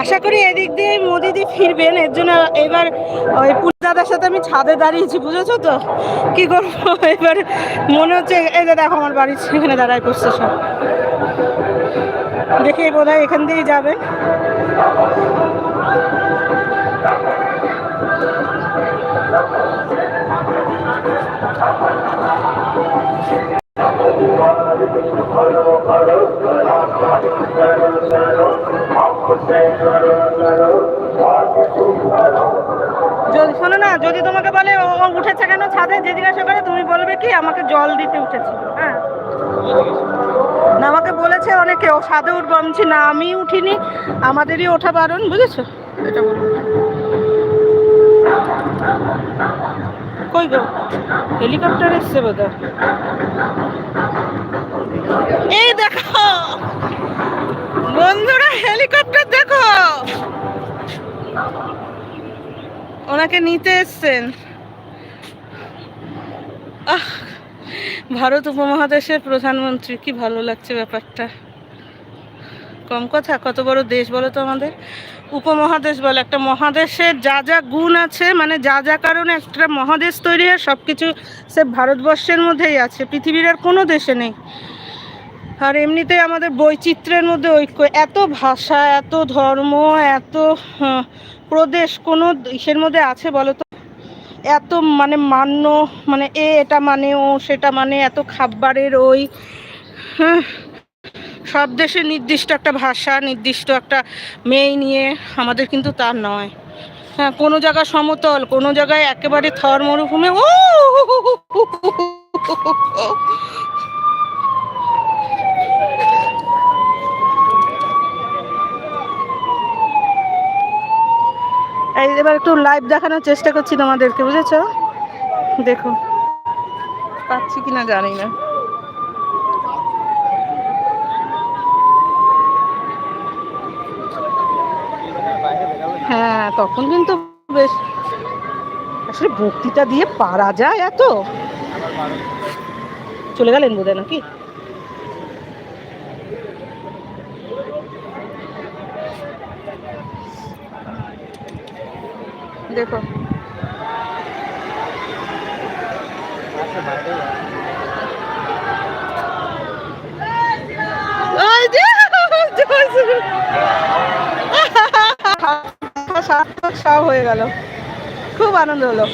আশা করি এদিক দিয়ে মোদিদি ফিরবেন। এর জন্য এবার ওই দাদার সাথে আমি ছাদে দাঁড়িয়েছি, বুঝেছ তো? কি করব? এবার মনে হচ্ছে, এই যে দেখো আমার বাড়ির সেখানে দাঁড়ায় করছে সব। দেখে বোধ হয় এখান দিয়েই যাবে। যদি শোনো না, যদি তোমাকে বলে ও উঠেছে কেন ছাদে, যে জিজ্ঞাসা করে, তুমি বলবে কি, আমাকে জল দিতে উঠেছিল হ্যাঁ? না, আমাকে বলেছে অনেকে, ও ছাদে উঠবো, আমি না, আমি উঠিনি, আমাদেরই ওঠা বারণ, বুঝেছ? এটা বলব কই গো? হেলিকপ্টার এসছে বোধ এই দেখো বন্ধুরা হেলিকপ্টার দেখো ওনাকে নিতে এসছেন। আহ, ভারত উপমহাদেশের প্রধানমন্ত্রী, কি ভালো লাগছে ব্যাপারটা। কম কথা, কত বড় দেশ বলো তো আমাদের? উপমহাদেশ বলে, একটা মহাদেশের যা যা গুণ আছে মানে যা যা কারণে একটা মহাদেশ তৈরি হয় সব কিছু সে ভারতবর্ষের মধ্যেই আছে, পৃথিবীর আর কোনো দেশে নেই। আর এমনিতে আমাদের বৈচিত্র্যের মধ্যে ঐক্য, এত ভাষা, এত ধর্ম, এত প্রদেশ কোনো দেশের মধ্যে আছে বলো তো? এত মানে মান্য মানে এ এটা মানে ও সেটা মানে এত খাবারের ওই হ্যাঁ সব দেশে নির্দিষ্ট একটা ভাষা, নির্দিষ্ট একটা মেয়ে নিয়ে আমাদের কিন্তু তা নয়। হ্যাঁ কোনো জায়গা সমতল, কোনো জায়গায় একেবারে থর মরুভূমি ও এই এবার একটু লাইভ দেখানোর চেষ্টা করছি তোমাদেরকে, বুঝেছ? দেখো। পাচ্ছি কিনা জানি না। হ্যাঁ তখন কিন্তু বেশ। আসলে বক্তৃতা দিয়ে পারা যায় এত। চলে গেলেন বোধহয় নাকি? দেখো। সব হয়ে গেল। খুব আনন্দ হলো।